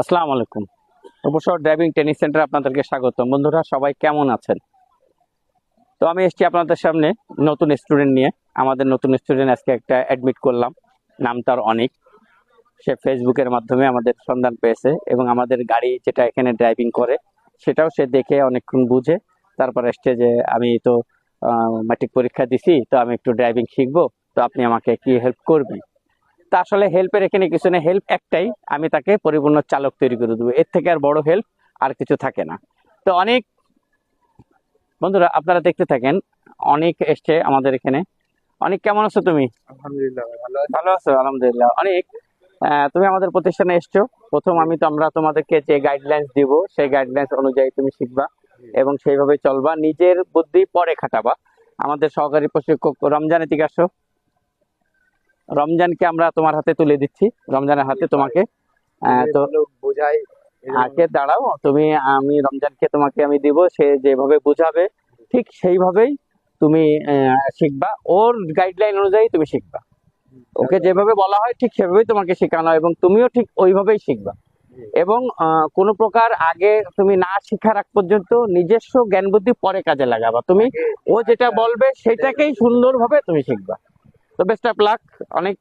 আসসালামু আলাইকুম। অবসর ড্রাইভিং ট্রেনিং সেন্টার আপনাদেরকে স্বাগত বন্ধুরা, সবাই কেমন আছেন? তো আমি এসেছি আপনাদের সামনে নতুন স্টুডেন্ট নিয়ে। আমাদের নতুন স্টুডেন্ট আজকে একটা অ্যাডমিট করলাম। নাম তার অনেক। সে ফেসবুকের মাধ্যমে আমাদের সন্ধান পেয়েছে এবং আমাদের গাড়ি যেটা এখানে ড্রাইভিং করে, সেটাও সে দেখে অনেকক্ষণ বুঝে। তারপর এসছে যে, আমি তো ম্যাট্রিক পরীক্ষা দিছি, তো আমি একটু ড্রাইভিং শিখব, তো আপনি আমাকে কি হেল্প করবেন? তা আসলে হেল্পের এখানে কিছু নেই। হেল্প একটাই আমি তাকে পরিপূর্ণ চালক তৈরি করে দেবো। এর থেকে আর বড় হেল্প আর কিছু থাকে না। তো অনেক বন্ধুরা আপনারা দেখতে থাকেন অনেক এসছে আমাদের এখানে। অনেক কেমন আছো তুমি? আলহামদুলিল্লাহ ভালো আছো। আলহামদুলিল্লাহ। অনেক তুমি আমাদের প্রতিষ্ঠানে এসছো। প্রথম আমি তো আমরা তোমাদেরকে যে গাইডলাইন্স দিব সেই গাইডলাইন্স অনুযায়ী তুমি শিখবা এবং সেইভাবে চলবা। নিজের বুদ্ধি পরে খাটাবা। আমাদের সহকারী প্রশিক্ষক রমজান এদিকে আসো। রমজানকে আমরা তোমার হাতে তুলে দিচ্ছি। রমজানের হাতে তোমাকে তো বোঝাই আগে দাঁড়াও তুমি আমি রমজানকে তোমাকে আমি দিব সে যেভাবে বোঝাবে ঠিক সেইভাবেই তুমি শিখবা। ওর গাইডলাইন অনুযায়ী তুমি শিখবা। ওকে যেভাবে বলা হয় ঠিক সেভাবেই তোমাকে শেখানো এবং তুমিও ঠিক ওইভাবেই শিখবা। এবং কোনো প্রকার আগে তুমি না শেখার আগ পর্যন্ত নিজস্ব জ্ঞান বুদ্ধি পরে কাজে লাগাবা। তুমি ও যেটা বলবে সেটাকেই সুন্দরভাবে তুমি শিখবা। তো বেস্ট অফ লাক অনেক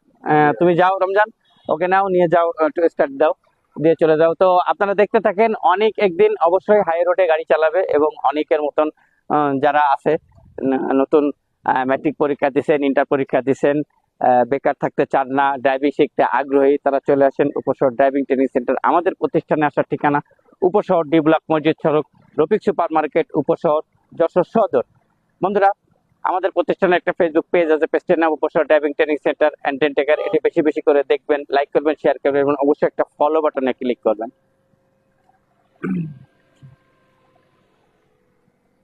তুমি যাও রমজান, ওকে নাও, নিয়ে যাও স্টার্ট দাও, দিয়ে চলে যাও। তো আপনারা দেখতে থাকেন, অনেক একদিন অবশ্যই হাই রোডে গাড়ি চালাবে এবং অনেকের মতন যারা আছে নতুন ম্যাট্রিক পরীক্ষা দিচ্ছেন ইন্টার পরীক্ষা দিচ্ছেন বেকার থাকতে চান না ড্রাইভিং শিখতে আগ্রহী, তারা চলে আসেন উপশহর ড্রাইভিং ট্রেনিং সেন্টার আমাদের প্রতিষ্ঠানে আসার ঠিকানা উপশহর ডি ব্লক মসজিদ সড়ক, রফিক সুপার মার্কেট উপশহর যশোর সদর। বন্ধুরা আমাদের প্রতিষ্ঠানে একটা ফেসবুক পেজ আছে পেজটির নাম Upashahar driving training centre and টেকার এটি বেশি বেশি করে দেখবেন লাইক করবেন শেয়ার করবেন এবং অবশ্যই একটা ফলো বাটনে ক্লিক করবেন।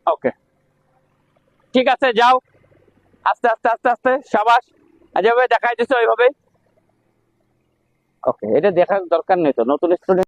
ওকে ঠিক আছে, যাও। আস্তে আস্তে আস্তে আস্তে, সাবাস। যেভাবে দেখাই দিচ্ছে ওইভাবে। ওকে এটা দেখার দরকার নেই তো, নতুন স্টুডেন্ট